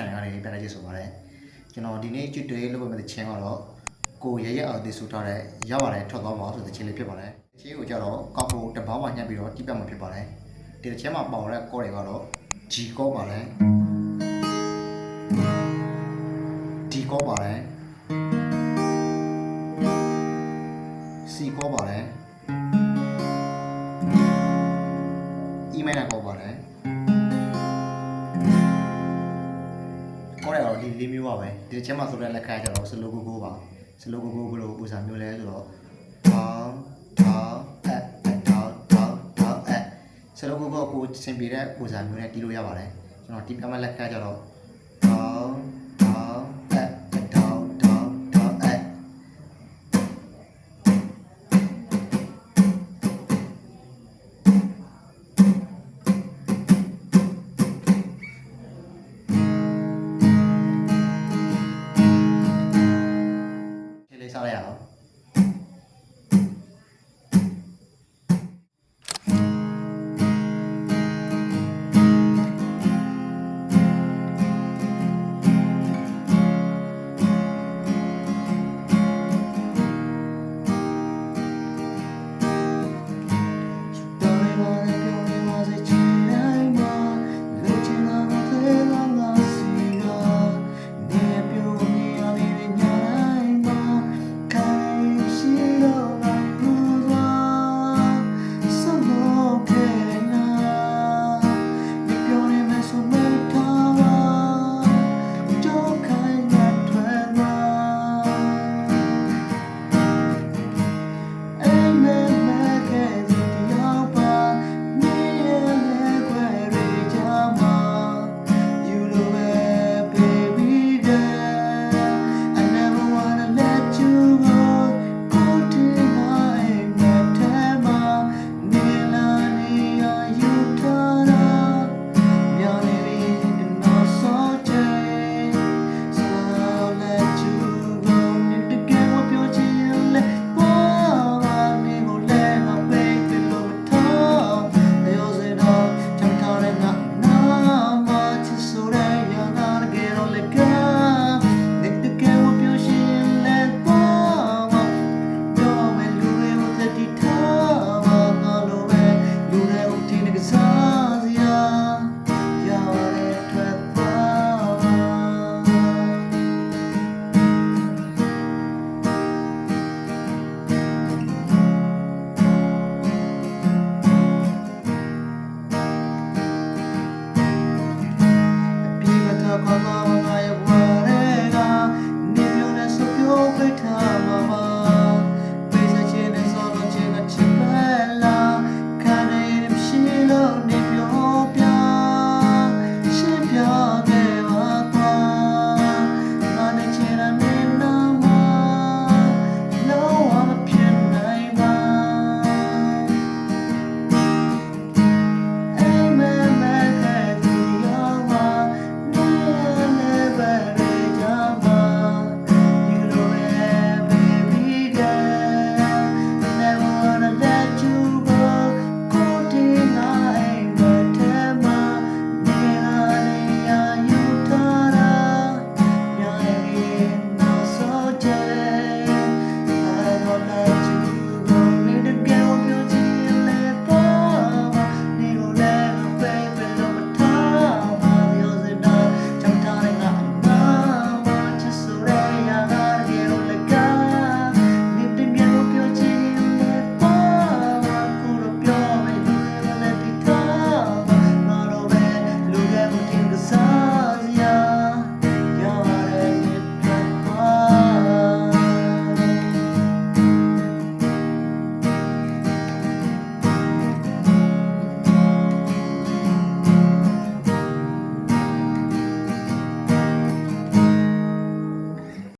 channel ကနေပြန်လိုက်ကြဆိုပါတယ်ကျွန်တော်ဒီနေ့ကျွတ်တွေလုပ်ပေးမယ့်ချင်းကတော့ကိုရရအောင်တည်ဆိုထားတဲ့ရပါတယ်ထွက်သွားပါဆိုတဲ့ချင်းလေးဖြစ်ပါတယ်ချင်းကိုကြတော့ကောက်ကိုတပေါင်းမှညှက်ပြီးတော့တိပတ်မှာဖြစ်ပါတယ်ဒီချင်းမှာပေါတဲ့ကောတွေကတော့ G ကောပါတယ် D ကောပါတယ် C ကောပါတယ် email နဲ့ကောပါတယ် ဒီလေးမျိုးပါပဲဒီချက်မှာဆိုတဲ့လက်ခံကျတော့ slow go go ပါ slow go go ဘယ်လိုပုံစံမျိုးလဲဆိုတော့ထောင်းထောင်းအဲ့ထောင်းထောင်းထောင်းအဲ့ slow go go ကိုစင်ပြတဲ့ပုံစံမျိုးနဲ့တီးလို့ရပါတယ်ကျွန်တော်ဒီပြမလက်ခံကျတော့ထောင်း